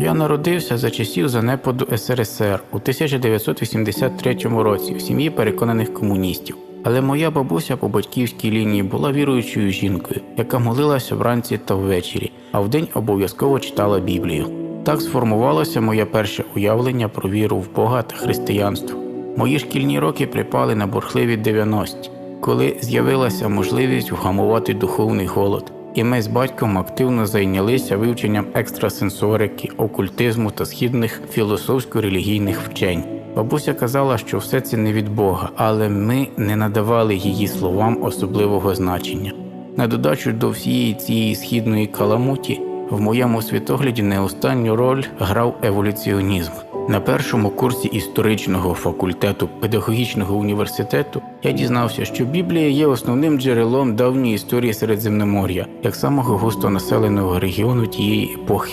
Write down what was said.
Я народився за часів занепаду СРСР у 1983 році в сім'ї переконаних комуністів. Але моя бабуся по батьківській лінії була віруючою жінкою, яка молилася вранці та ввечері, а вдень обов'язково читала Біблію. Так сформувалося моє перше уявлення про віру в Бога та християнство. Мої шкільні роки припали на бурхливі 90-ті, коли з'явилася можливість вгамувати духовний голод, і ми з батьком активно зайнялися вивченням екстрасенсорики, окультизму та східних філософсько-релігійних вчень. Бабуся казала, що все це не від Бога, але ми не надавали її словам особливого значення. На додачу до всієї цієї східної каламуті в моєму світогляді не останню роль грав еволюціонізм. На першому курсі історичного факультету педагогічного університету я дізнався, що Біблія є основним джерелом давньої історії Середземномор'я, як самого густонаселеного регіону тієї епохи.